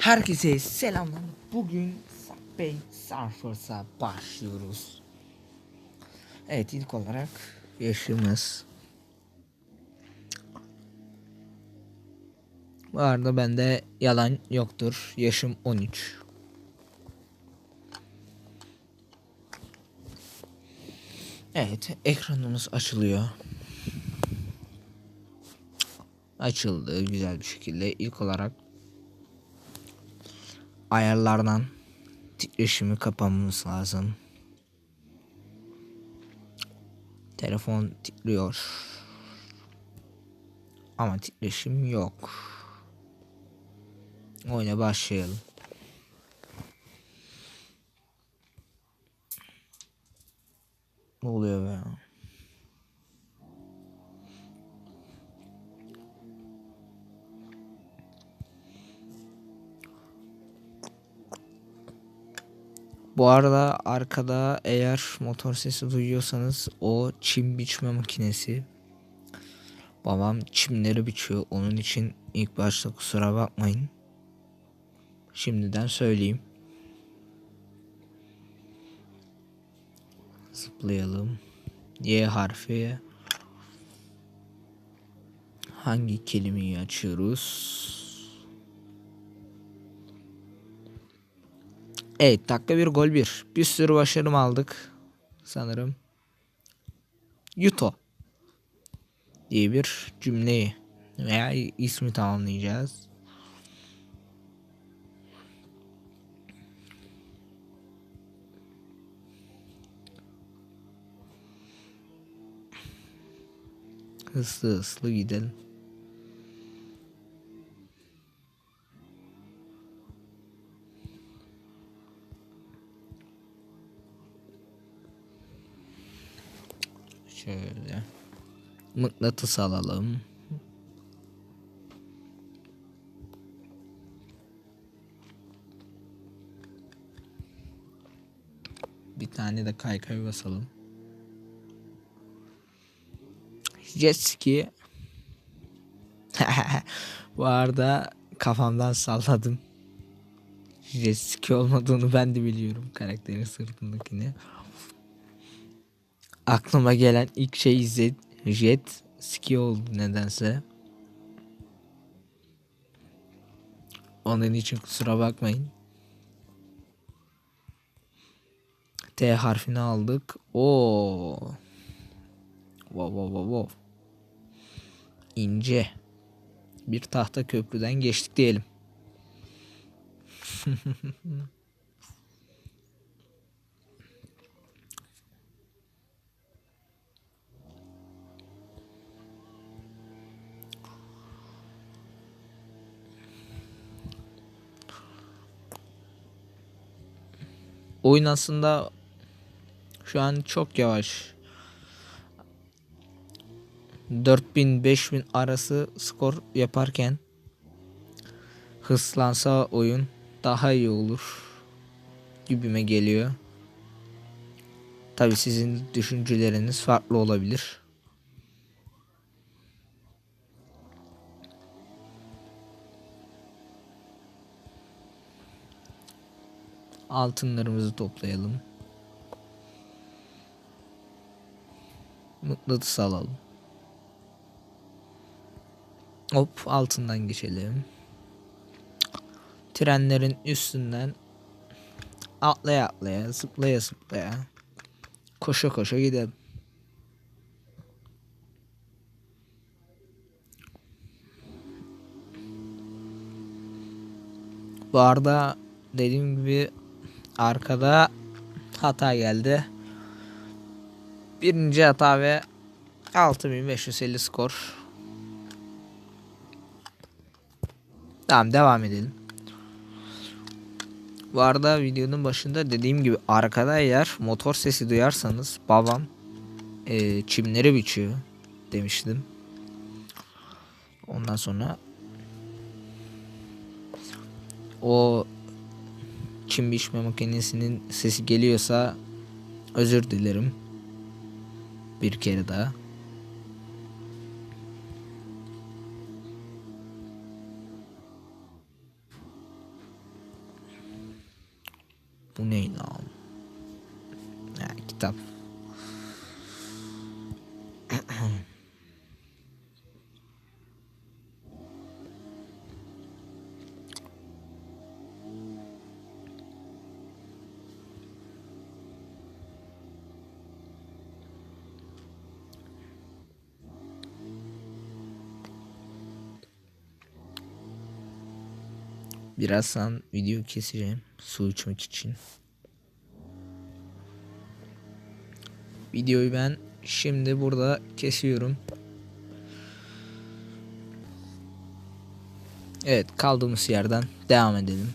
Herkese selamlar. Bugün Subway Surfers'a başlıyoruz. Evet ilk olarak yaşımız. Bu arada bende yalan yoktur. Yaşım 13. Evet ekranımız açılıyor. Açıldı güzel bir şekilde. İlk olarak ayarlardan titreşimi kapamamız lazım. Telefon titriyor. Ama titreşim yok. Oyuna başlayalım. Ne oluyor be? Bu arada arkada eğer motor sesi duyuyorsanız o çim biçme makinesi. Babam çimleri biçiyor. Onun için ilk başta kusura bakmayın. Şimdiden söyleyeyim. Zıplayalım. Y harfi. Hangi kelimeyi açıyoruz? Evet dakika bir gol bir. Bir sürü başarım aldık. Sanırım. Yuto. Diye bir cümleyi veya ismi tamamlayacağız. Hızlı hızlı gidelim. Şöyle. Mıknatıs alalım. Bir tane de kaykay basalım. Jet ski. Bu arada kafamdan salladım. Jet ski olmadığını ben de biliyorum karakterin sırtındakini aklıma gelen ilk şey jet, jet ski oldu nedense. Onun için kusura bakmayın. T harfini aldık. O. Wow wow wow wow. İnce. Bir tahta köprüden geçtik diyelim. Oyun aslında şu an çok yavaş. 4000-5000 arası skor yaparken hızlansa oyun daha iyi olur gibime geliyor. Tabi sizin düşünceleriniz farklı olabilir. Altınlarımızı toplayalım. Mıknatıs alalım. Hop altından geçelim. Trenlerin üstünden atlaya atlaya zıplaya zıplaya koşa koşa gidelim. Bu arada dediğim gibi arkada hata geldi. Birinci hata ve 6550 skor. Tamam devam edelim. Bu arada videonun başında dediğim gibi arkada eğer motor sesi duyarsanız babam e, çimleri biçiyor demiştim. Ondan sonra o kim bir makinesinin sesi geliyorsa özür dilerim. Bir kere daha. Bu ne lan? Ha, kitap Birazdan video keseceğim su içmek için. Videoyu ben şimdi burada kesiyorum. Evet kaldığımız yerden devam edelim.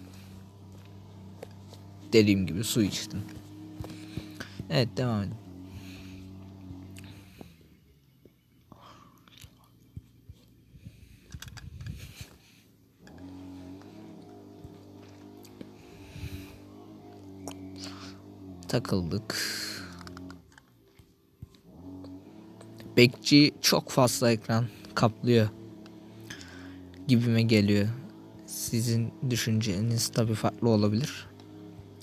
Dediğim gibi su içtim. Evet devam edelim. Takıldık. Bekçi çok fazla ekran kaplıyor gibime geliyor. Sizin düşünceniz tabi farklı olabilir.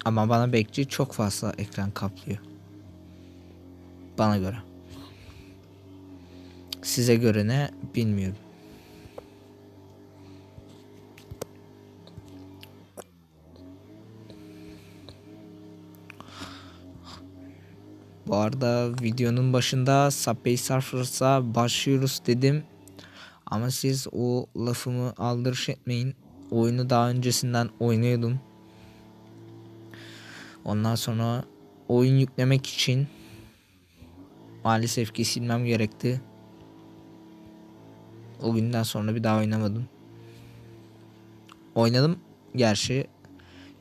Ama bana bekçi çok fazla ekran kaplıyor. Bana göre. Size göre ne bilmiyorum. Bu arada videonun başında Subway Surfers'a başlıyoruz dedim. Ama siz o lafımı aldırış etmeyin. Oyunu daha öncesinden oynuyordum. Ondan sonra oyun yüklemek için maalesef ki silmem gerekti. O günden sonra bir daha oynamadım. Oynadım gerçi.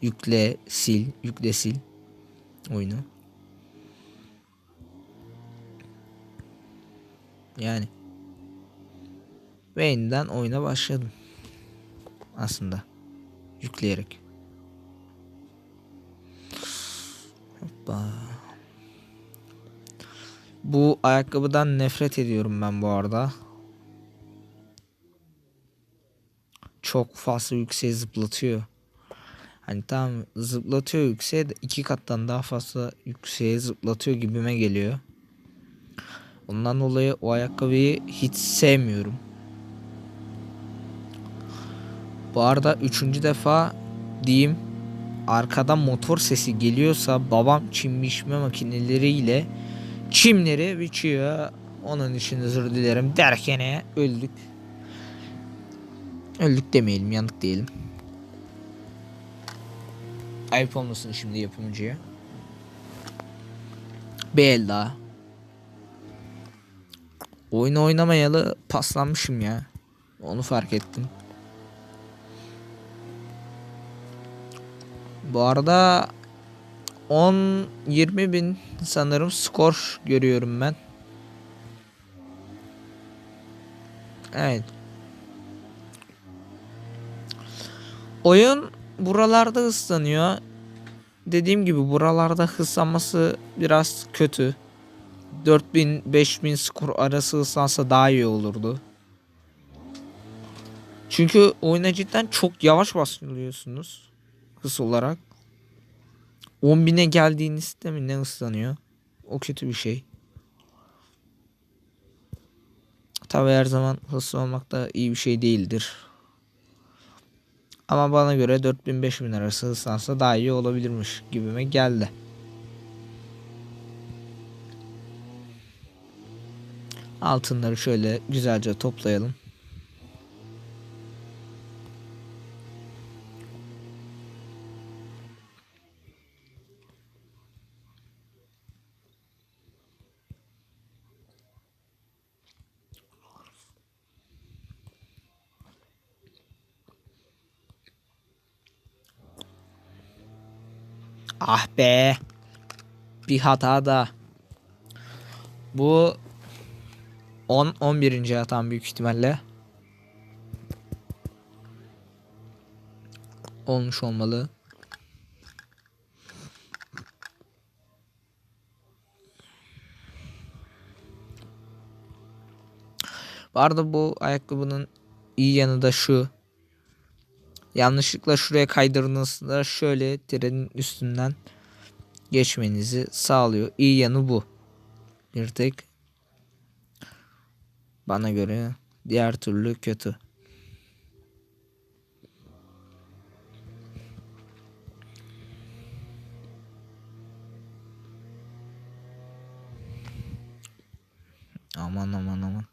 Yükle, sil, yükle, sil oyunu. Yani. Ve yeniden oyuna başladım. Aslında. Yükleyerek. Hoppa. Bu ayakkabıdan nefret ediyorum ben bu arada. Çok fazla yükseğe zıplatıyor. Hani tam zıplatıyor yükseğe de iki kattan daha fazla yükseğe zıplatıyor gibime geliyor. Ondan dolayı o ayakkabıyı hiç sevmiyorum. Bu arada üçüncü defa diyeyim arkadan motor sesi geliyorsa babam çim biçme makineleriyle çimleri biçiyor. Onun için özür dilerim derken öldük. Öldük demeyelim yandık diyelim. Ayıp olmasın şimdi yapımcıya. Bir el daha. Oyun oynamayalı paslanmışım ya. Onu fark ettim. Bu arada 10-20 bin sanırım skor görüyorum ben. Evet. Oyun buralarda hızlanıyor. Dediğim gibi buralarda hızlanması biraz kötü. 4000-5000 skor arası ıslansa daha iyi olurdu. Çünkü oyuna cidden çok yavaş başlıyorsunuz. Hız olarak. 10.000'e geldiğinizde mi ne ıslanıyor? O kötü bir şey. Tabi her zaman hızlı olmak da iyi bir şey değildir. Ama bana göre 4000-5000 arası hızlansa daha iyi olabilirmiş gibime geldi. Altınları şöyle güzelce toplayalım. Ah be. Bir hata da. Bu 10 11. hatam büyük ihtimalle. Olmuş olmalı. Bu arada bu ayakkabının iyi yanı da şu. Yanlışlıkla şuraya kaydırdığınızda şöyle trenin üstünden geçmenizi sağlıyor. İyi yanı bu. Bir tek bana göre diğer türlü kötü. Aman aman aman.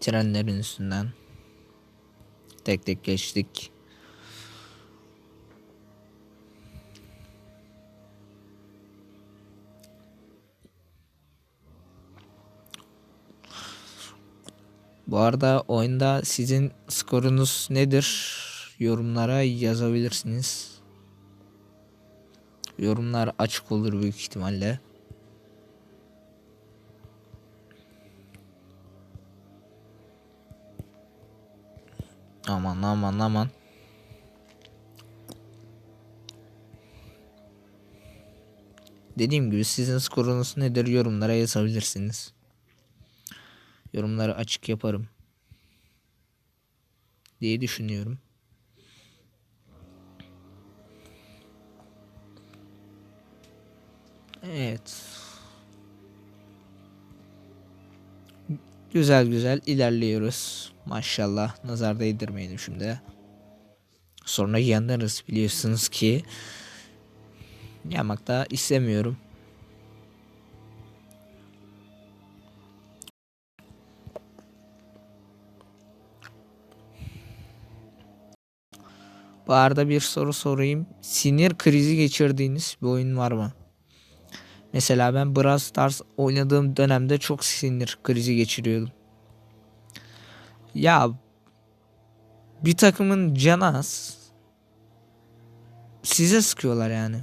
Trenlerin üstünden tek tek geçtik. Bu arada oyunda sizin skorunuz nedir? Yorumlara yazabilirsiniz. Yorumlar açık olur büyük ihtimalle. Aman aman aman. Dediğim gibi sizin skorunuz nedir yorumlara yazabilirsiniz. Yorumları açık yaparım. Diye düşünüyorum. Evet. Güzel güzel ilerliyoruz. Maşallah nazar değdirmeyelim şimdi. Sonra yanarız biliyorsunuz ki. Yamak da istemiyorum. Bu arada bir soru sorayım. Sinir krizi geçirdiğiniz bir oyun var mı? Mesela ben Brawl Stars oynadığım dönemde çok sinir krizi geçiriyordum. Ya bir takımın canı az. Size sıkıyorlar yani.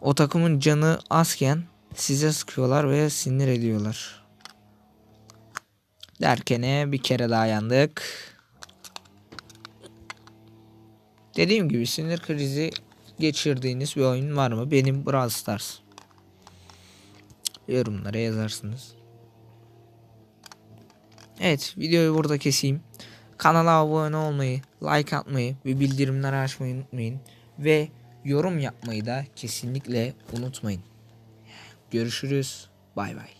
O takımın canı azken size sıkıyorlar ve sinir ediyorlar. Derkene bir kere daha yandık. Dediğim gibi sinir krizi geçirdiğiniz bir oyun var mı? Benim Brawl Stars. Yorumlara yazarsınız. Evet videoyu burada keseyim. Kanala abone olmayı, like atmayı ve bildirimleri açmayı unutmayın. Ve yorum yapmayı da kesinlikle unutmayın. Görüşürüz. Bay bay.